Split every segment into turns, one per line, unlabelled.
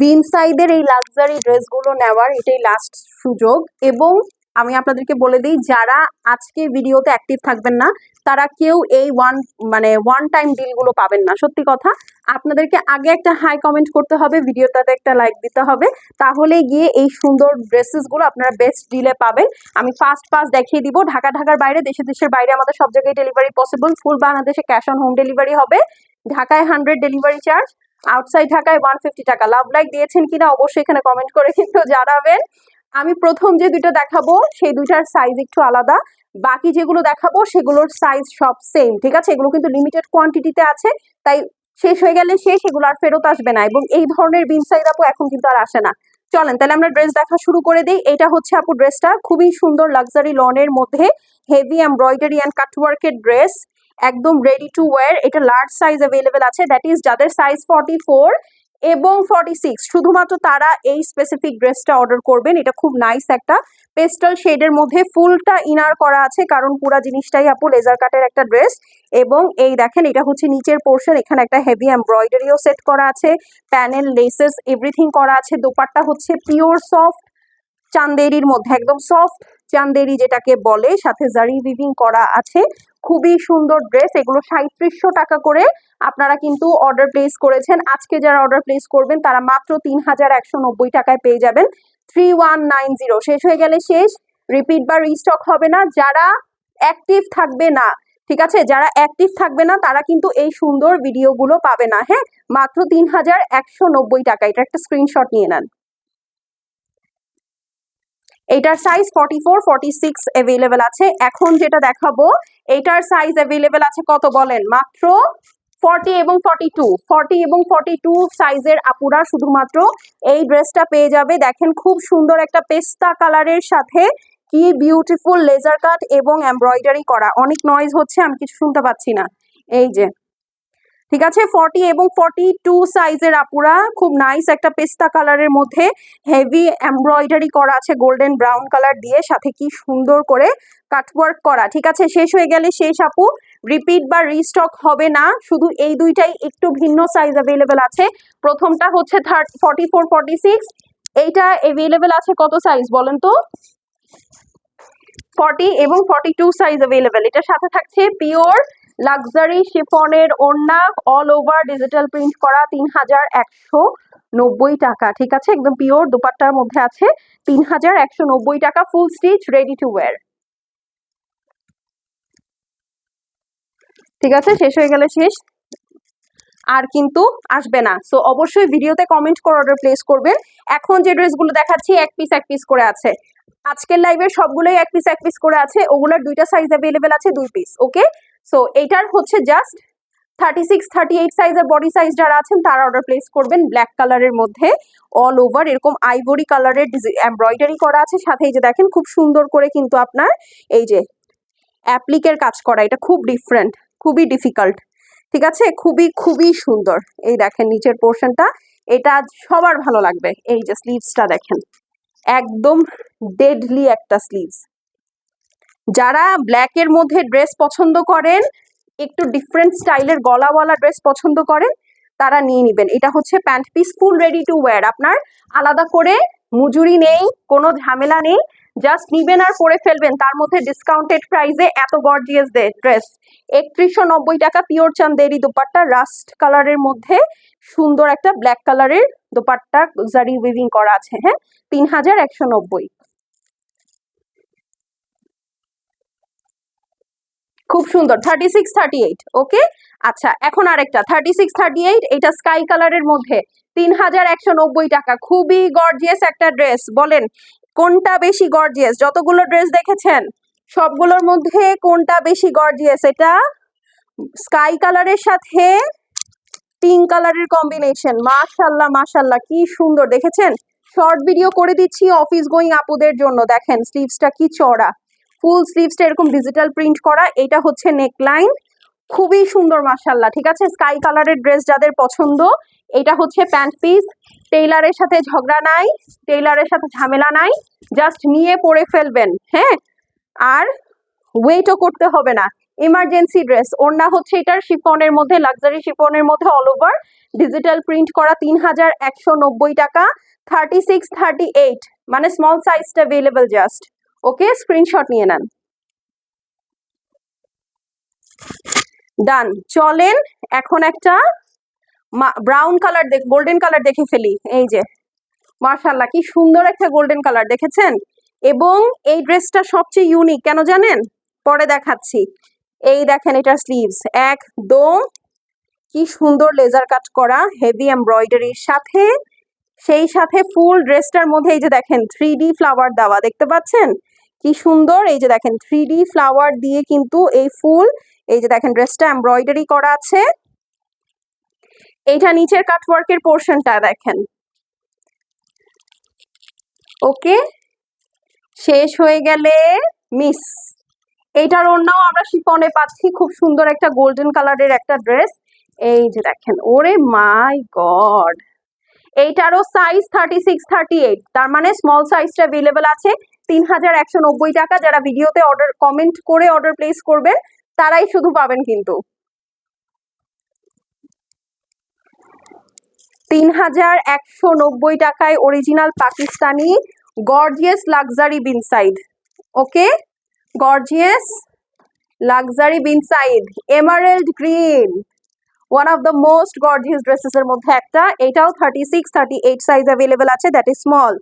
বিন সাইদের এই লাক্সারি ড্রেসগুলো নেওয়ার এটাই লাস্ট সুযোগ এবং আমি আপনাদেরকে বলে দিই, যারা আজকে ভিডিওতে অ্যাক্টিভ থাকবেন না, তারা কেউ এই ওয়ান মানে ওয়ান টাইম ডিলগুলো পাবেন না। সত্যি কথা, আপনাদেরকে আগে একটা হাই কমেন্ট করতে হবে, ভিডিওটাতে একটা লাইক দিতে হবে, তাহলে গিয়ে এই সুন্দর ড্রেসেসগুলো আপনারা বেস্ট ডিলে পাবেন। আমি ফার্স্ট ফার্স্ট দেখিয়ে দিব, ঢাকা, ঢাকার বাইরে, দেশে, দেশের বাইরে আমাদের সব জায়গায় ডেলিভারি পসিবল ফুল বাংলাদেশে ক্যাশ অন হোম ডেলিভারি হবে, ঢাকায় হান্ড্রেড ডেলিভারি চার্জ আউটসাইড ঢাকায় ওয়ান ফিফটি টাকা। লাভ লাইক দিয়েছেন কিনা অবশ্যই এখানে কমেন্ট করে কিন্তু জানাবেন। আমি প্রথম যে দুইটা দেখাবো, সেই দুইটার সাইজ একটু আলাদা। বাকি যেগুলো দেখাবো, সেগুলোর সাইজ সব সেম ঠিক আছে? এগুলো কিন্তু লিমিটেড কোয়ান্টিটিতে আছে। তাই শেষ হয়ে গেলে শেষ, এগুলো আর ফেরত আসবে না। এবং এই ধরনের বিন সাইজ আপু এখন কিন্তু আর আসে না। চলেন, তাহলে আমরা ড্রেস দেখা শুরু করে দিই। এটা হচ্ছে আপু ড্রেসটা খুবই সুন্দর লাক্সারি লনের মধ্যে হেভি এমব্রয়ডারি অ্যান্ড কাটওয়ার্কের ড্রেস একদম রেডি টু ওয়ার এটা লার্জ সাইজ অ্যাভেলেবেল আছে দ্যাট ইজ যাদের সাইজ ফর্টি ফোর এবং ফর্টি সিক্স শুধুমাত্র তারা এই স্পেসিফিক ড্রেসটা অর্ডার করবেন, এটা খুব নাইস একটা পেস্টাল শেডের মধ্যে, ফুলটা ইনার করা আছে, কারণ পুরা জিনিসটাই আপু লেজার কাটের একটা ড্রেস এবং এই দেখেন এটা হচ্ছে নিচের পোর্শন এখানে একটা হেভি এমব্রয়ডারিও সেট করা আছে প্যানেল লেসেস এভরিথিং করা আছে, দোপাট্টা হচ্ছে পিওর সফট চান্দেরির মধ্যে, একদম সফট চান্দেরি যেটাকে বলে, সাথে জারি উইভিং করা আছে খুবই সুন্দর ড্রেস এগুলো সাঁত্রিশশো টাকা করে আপনারা কিন্তু অর্ডার প্লেস করেছেন। আজকে যারা অর্ডার প্লেস করবেন, তারা মাত্র তিন হাজার একশো নব্বই টাকায় পেয়ে যাবেন। থ্রি ওয়ান নাইন জিরো শেষ হয়ে গেলে শেষ। রিপিট বা রিস্টক হবে না। যারা অ্যাক্টিভ থাকবে না, ঠিক আছে? যারা অ্যাক্টিভ থাকবে না, তারা কিন্তু এই সুন্দর ভিডিওগুলো পাবে না হ্যাঁ? মাত্র তিন হাজার একশো নব্বই টাকা। এটা একটা স্ক্রিনশট নিয়ে নেন। এটার size forty four forty six available আছে। এখন যেটা দেখাবো এটার সাইজ অ্যাভেলেবেল আছে কত বলেন? মাত্র ফর্টি এবং ফর্টি টু ফর্টি এবং ফর্টি টু সাইজের আপুরা শুধুমাত্র এই ড্রেসটা পেয়ে যাবে। দেখেন খুব সুন্দর একটা পেস্তা কালারের সাথে কি বিউটিফুল লেজার কাট এবং এমব্রয়ডারি করা। অনেক নয়েজ হচ্ছে, আমি কিছু শুনতে পাচ্ছি না। এই যে। ঠিক আছে? ফর্টি এবং ফর্টি টু সাইজের আপুরা, খুব নাইস একটা পেস্তা কালারের মধ্যে হেভি এমব্রয়ডারি করা আছে গোল্ডেন ব্রাউন কালার দিয়ে, সাথে কি সুন্দর করে কাটওয়ার্ক করা। ঠিক আছে? শেষ হয়ে গেলে শেষ আপু রিপিট বা রিস্টক হবে না, শুধু এই দুইটাই একটু ভিন্ন সাইজ অ্যাভেলেবেল আছে। প্রথমটা হচ্ছে third forty four forty six এইটা অ্যাভেলেবেল আছে কত সাইজ বলেন তো? ফর্টি এবং ফর্টি টু সাইজ অ্যাভেলেবেল এটার সাথে থাকছে পিওর লাক্সারি শিফনের ওড়না অল ওভার ডিজিটাল প্রিন্ট করা তিন হাজার একশো নব্বই টাকা, ঠিক আছে? একদম পিওর দুপাট্টার মধ্যে আছে তিন হাজার একশো নব্বই টাকা full stitch ready to wear ঠিক আছে? শেষ হয়ে গেলে শেষ। আর কিন্তু আসবে না। সো অবশ্যই ভিডিওতে কমেন্ট করে অর্ডার প্লেস করবেন। এখন যে ড্রেসগুলো দেখাচ্ছি, এক পিস এক পিস করে আছে। আজকের লাইভের সবগুলোই এক পিস এক পিস করে আছে। ওগুলোর দুইটা সাইজ অ্যাভেলেবেল আছে, দুই পিস ওকে সো এইটার হচ্ছে just thirty six thirty eight সাইজের বডি সাইজ যারা আছেন, তারা অর্ডার প্লেস করবেন ব্ল্যাক কালারের মধ্যে অল ওভার এরকম আইভরি কালারের এমব্রয়ডারি করা আছে। সাথে এই যে দেখেন, খুব সুন্দর করে কিন্তু আপনার এই যে অ্যাপ্লিকের কাজ করা, এটা খুব ডিফারেন্ট খুবই ডিফিকাল্ট ঠিক আছে? খুবই খুবই সুন্দর। এই দেখেন নিচের পোর্শনটা এটা সবার ভালো লাগবে। এই যে স্লিভসটা দেখেন, একদম ডেডলি একটা স্লিভস যারা ব্ল্যাকের মধ্যে ড্রেস পছন্দ করেন, একটু ডিফারেন্ট স্টাইলের গলাওয়ালা ড্রেস পছন্দ করেন, তারা নিয়ে নেবেন। এটা হচ্ছে pant piece full ready to wear আপনার আলাদা করে মজুরি নেই, কোনো ঝামেলা নেই জাস্ট নিবেন আর পরে ফেলবেন। তার মধ্যে ডিসকাউন্টেড প্রাইসে এত গর্জিয়াস ড্রেস একত্রিশশো নব্বই টাকা পিওর চান্দেরি দোপাট্টা রাস্ট কালারের মধ্যে সুন্দর একটা ব্ল্যাক কালারের দোপাট্টা জারি উইভিং করা আছে হ্যাঁ? তিন হাজার একশো নব্বই। খুব সুন্দর thirty six thirty eight okay আচ্ছা এখন আরেকটা থার্টি সিক্স থার্টি এইট এটা স্কাই কালারের মধ্যে, তিন হাজার একশো নব্বই টাকা, খুবই গর্জিয়াস একটা ড্রেস বলেন, কোনটা বেশি গর্জিয়াস যতগুলো ড্রেস দেখেছেন, সবগুলোর মধ্যে কোনটা বেশি গর্জিয়াস এটা স্কাই কালারের সাথে পিঙ্ক কালারের কম্বিনেশন মাশাল্লাহ মাশাল্লাহ কি সুন্দর, দেখেছেন? শর্ট ভিডিও করে দিচ্ছি অফিস গোয়িং আপুদের জন্য, দেখেন স্লিভসটা কি চড়া ফুল স্লিভসটা এরকম ডিজিটাল প্রিন্ট করা, এটা হচ্ছে নেকলাইন খুবই সুন্দর মাশাল্লাহ ঠিক আছে? স্কাই কালারের ড্রেস যাদের পছন্দ, এটা হচ্ছে প্যান্ট পিস টেইলারের সাথে ঝগড়া নাই টেইলারের সাথে ঝামেলা নাই জাস্ট নিয়ে পরে ফেলবেন হ্যাঁ? আর ওয়েটও করতে হবে না। ইমার্জেন্সি ড্রেস ওড়না হচ্ছে এটার শিফনের মধ্যে লাক্সারি শিফনের মধ্যে অল ওভার ডিজিটাল প্রিন্ট করা তিন হাজার একশো নব্বই টাকা থার্টি সিক্স থার্টি এইট মানে স্মল সাইজটা অ্যাভেলেবল জাস্ট ওকে স্ক্রিনশট নিয়ে নেন। ডান চলেন, এখন একটা ব্রাউন কালার দেখ গোল্ডেন কালার দেখে ফেলি। এই যে মার্শাল্লাহ কি সুন্দর একটা গোল্ডেন কালার দেখেছেন? এবং এই ড্রেসটা সবচেয়ে ইউনিক কেন জানেন? পরে দেখাচ্ছি। এই দেখেন এটার স্লিভস একদম কি সুন্দর লেজার কাট করা হেভি এমব্রয়ডারির সাথে, সেই সাথে ফুল ড্রেসটার মধ্যে এই যে দেখেন থ্রি ফ্লাওয়ার দেওয়া, দেখতে পাচ্ছেন? কি সুন্দর, এই যে দেখেন থ্রি ফ্লাওয়ার দিয়ে কিন্তু এই ফুল, এই যে দেখেন ড্রেসটা এমব্রয়ডারি করা আছে। এইটা নিচের কাটওয়ার্কের পোর্শনটা দেখেন। ওকে শেষ হয়ে গেলে মিস এইটার অন্যও আমরা শিফনে পাচ্ছি, খুব সুন্দর একটা গোল্ডেন কালারের একটা ড্রেস এই যে দেখেন, ওরে my god এইটারও size thirty six thirty eight তার মানে স্মল সাইজটা অ্যাভেলেবেল আছে। তিন হাজার একশো নব্বই টাকা। যারা ভিডিওতে অর্ডার কমেন্ট করে অর্ডার প্লেস করবেন, তারাই শুধু পাবেন কিন্তু। তিন হাজার একশো নব্বই টাকায় original Pakistani gorgeous luxury বিনসাইড okay gorgeous luxury বিনসাইড emerald green one of the most gorgeous dresses এর মধ্যে একটা। এটাও thirty six thirty eight size available আছে দ্যাট ইজ স্মল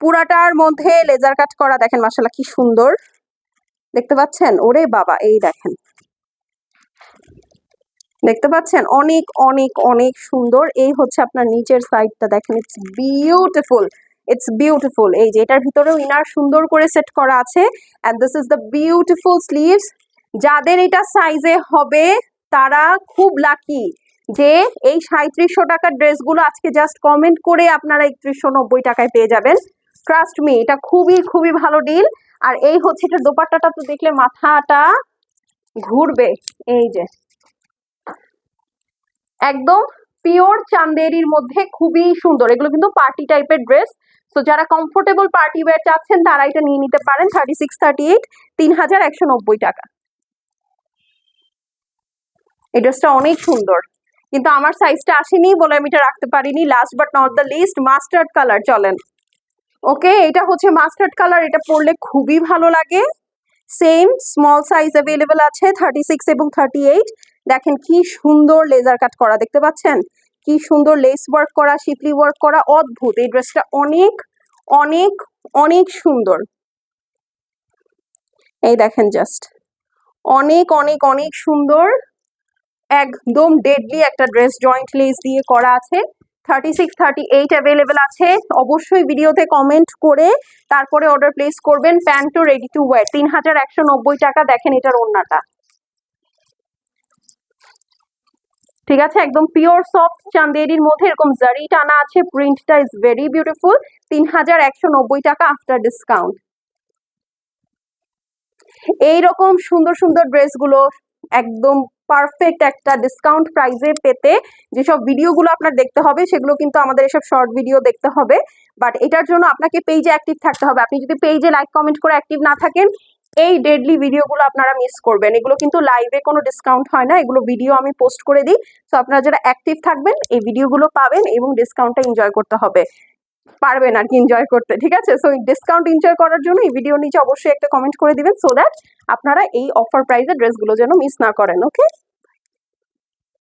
পুরাটার মধ্যে লেজার কাট করা, দেখেন মাসাল্লাহ কি সুন্দর। দেখতে পাচ্ছেন? ওরে বাবা, এই দেখেন। দেখতে পাচ্ছেন? অনেক অনেক অনেক সুন্দর। এই হচ্ছে আপনার নিচের সাইডটা দেখেন ইটস বিউটিফুল ইটস বিউটিফুল এই যে, এটার ভিতরেও ইনার সুন্দর করে সেট করা আছে। And this is the beautiful sleeves যাদের এটা সাইজে হবে তারা খুব লাকি যে এই সাঁত্রিশশো টাকার ড্রেসগুলো আজকে জাস্ট কমেন্ট করে আপনারা একত্রিশশো নব্বই টাকায় পেয়ে যাবেন। ট্রাস্ট মি এটা খুবই খুবই ভালো ডিল আর এই হচ্ছে এটা দোপাট্টাটা তো দেখলে মাথাটা ঘুরবে। এই যে। একদম পিওর চান্দেরির মধ্যে খুবই সুন্দর। এগুলো কিন্তু পার্টি টাইপের ড্রেস তো যারা কমফোর্টেবল পার্টি ওয়্যার চাচ্ছেন, তারা এটা নিয়ে নিতে পারেন। থার্টি সিক্স থার্টি এইট তিন হাজার একশো নব্বই টাকা। এই ড্রেসটা অনেক সুন্দর। কিন্তু আমার সাইজটা আসেনি বলে আমি এটা রাখতে পারিনি। Last but not the least mustard colour চলেন। ওকে এটা হচ্ছে মাস্টার্ড কালার এটা পরলে খুবই ভালো লাগে। সেম স্মল সাইজ অ্যাভেলেবেল আছে থার্টি সিক্স এবং থার্টি এইট দেখেন কি সুন্দর লেজার কাট করা, দেখতে পাচ্ছেন? কি সুন্দর লেস ওয়ার্ক করা শিপলি ওয়ার্ক করা, অদ্ভুত। এই ড্রেসটা অনেক অনেক অনেক সুন্দর। এই দেখেন জাস্ট অনেক অনেক অনেক সুন্দর। একদম ডেডলি একটা ড্রেস জয়েন্ট লেস দিয়ে করা আছে। Thirty six thirty eight available আছে। অবশ্যই ভিডিওতে কমেন্ট করে তারপরে অর্ডার প্লেস করবেন। প্যান্টও রেডি টু ওয়ার তিন হাজার একশো নব্বই টাকা দেখেন এটার ওড়নাটা। ঠিক আছে? একদম পিওর সফট চান্দেরির মধ্যে এরকম জারি টানা আছে। প্রিন্টটা ইজ ভেরি বিউটিফুল তিন হাজার একশো নব্বই টাকা আফটার ডিসকাউন্ট এইরকম সুন্দর সুন্দর ড্রেসগুলো একদম পারফেক্ট একটা ডিসকাউন্ট প্রাইসে পেতে যেসব ভিডিওগুলো আপনার দেখতে হবে, সেগুলো কিন্তু আমাদের এসব শর্ট ভিডিও দেখতে হবে। বাট এটার জন্য আপনাকে পেজে অ্যাক্টিভ থাকতে হবে। আপনি যদি পেজে লাইক কমেন্ট করে অ্যাক্টিভ না থাকেন, এই ডেডলি ভিডিওগুলো আপনারা মিস করবেন। এগুলো কিন্তু লাইভে কোনো ডিসকাউন্ট হয় না। এগুলো ভিডিও আমি পোস্ট করে দিই। সো আপনারা যারা অ্যাক্টিভ থাকবেন, এই ভিডিওগুলো পাবেন এবং ডিসকাউন্টটা এনজয় করতে হবে। পারবেন আর কি এনজয় করতে, ঠিক আছে? সো ডিসকাউন্ট এনজয় করার জন্য এই ভিডিও নিচে অবশ্যই একটা কমেন্ট করে দিবেন সো দ্যাট আপনারা এই অফার প্রাইসের ড্রেসগুলো যেন মিস না করেন ওকে